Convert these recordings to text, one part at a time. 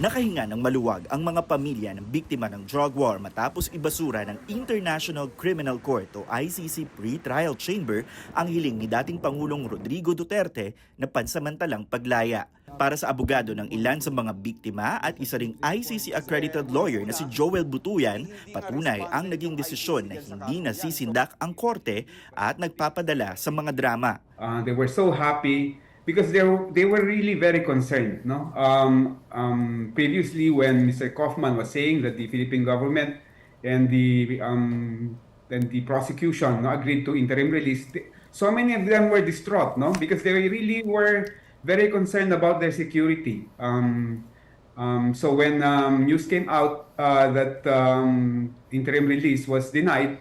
Nakahinga ng maluwag ang mga pamilya ng biktima ng drug war matapos ibasura ng International Criminal Court o ICC pre-trial chamber ang hiling ni dating Pangulong Rodrigo Duterte na pansamantalang paglaya. Para sa abogado ng ilan sa mga biktima at isa ring ICC accredited lawyer na si Joel Butuyan, patunay ang naging desisyon na hindi nasisindak ang korte at nagpapadala sa mga drama. Uh, they were so happy because they were, they were really very concerned. No, um, um, previously when Mr. Kaufman was saying that the Philippine government and the um, and the prosecution no, agreed to interim release, they- so many of them were distraught, no, because they really were very concerned about their security. Um, um, so when um, news came out uh, that um, interim release was denied,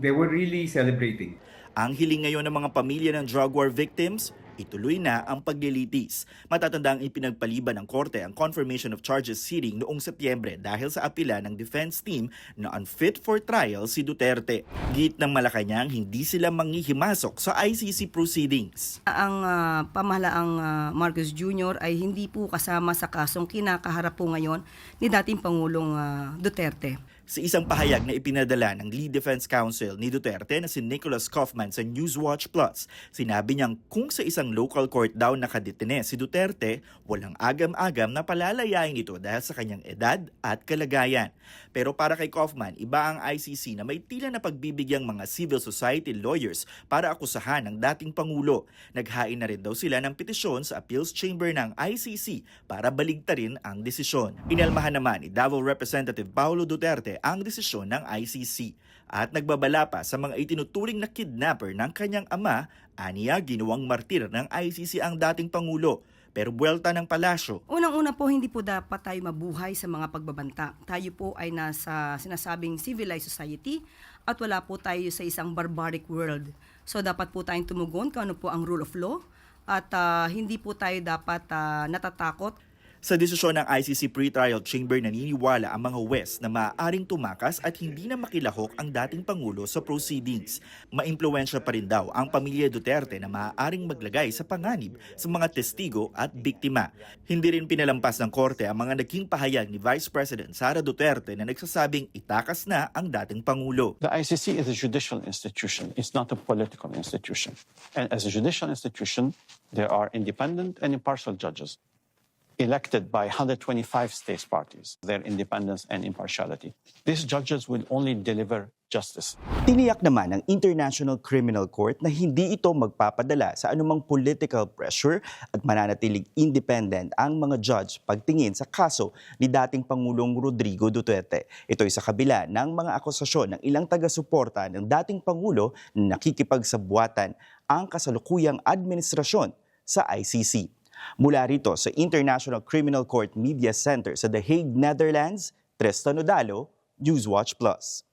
they were really celebrating. Ang hiling ngayon ng mga pamilya ng drug war victims, ituloy na ang paglilitis. Matatandang ipinagpaliban ng korte ang confirmation of charges hearing noong Setyembre dahil sa apela ng defense team na unfit for trial si Duterte. Git ng Malacanang hindi sila manghihimasok sa ICC proceedings. Ang ah, pamahalaang ah, Marcos Jr. ay hindi po kasama sa kasong kinakaharap po ngayon ni dating Pangulong ah, Duterte. Sa isang pahayag na ipinadala ng lead defense counsel ni Duterte na si Nicholas Kaufman sa Newswatch Plus, sinabi niyang kung sa isang local court daw nakadetine si Duterte, walang agam-agam na palalayain ito dahil sa kanyang edad at kalagayan. Pero para kay Kaufman, iba ang ICC na may tila na pagbibigyang mga civil society lawyers para akusahan ng dating Pangulo. Naghain na rin daw sila ng petisyon sa appeals chamber ng ICC para baligtarin ang desisyon. Inalmahan naman ni Davao Representative Paulo Duterte ang desisyon ng ICC at nagbabala pa sa mga itinuturing na kidnapper ng kanyang ama, aniya ginawang martir ng ICC ang dating Pangulo. Pero buwelta ng palasyo, Unang-una po, hindi po dapat tayo mabuhay sa mga pagbabanta. Tayo po ay nasa sinasabing civilized society at wala po tayo sa isang barbaric world. So dapat po tayong tumugon kung ano po ang rule of law at ah, hindi po tayo dapat ah, natatakot Sa desisyon ng ICC pre-trial chamber naniniwala ang mga West na maaaring tumakas at hindi na makilahok ang dating Pangulo sa proceedings. Maimpluensya pa rin daw ang pamilya Duterte na maaaring maglagay sa panganib sa mga testigo at biktima. Hindi rin pinalampas ng korte ang mga naging pahayag ni Vice President Sara Duterte na nagsasabing itakas na ang dating Pangulo. The ICC is a judicial institution. It's not a political institution. And as a judicial institution, there are independent and impartial judges elected by 125 states parties, their independence and impartiality. These judges will only deliver justice. Tiniyak naman ng International Criminal Court na hindi ito magpapadala sa anumang political pressure at mananatiling independent ang mga judge pagtingin sa kaso ni dating Pangulong Rodrigo Duterte. Ito ay sa kabila ng mga akusasyon ng ilang taga-suporta ng dating Pangulo na nakikipagsabuatan ang kasalukuyang administrasyon sa ICC. Mula rito sa International Criminal Court Media Center sa The Hague, Netherlands, Tristan Odalo, Newswatch Plus.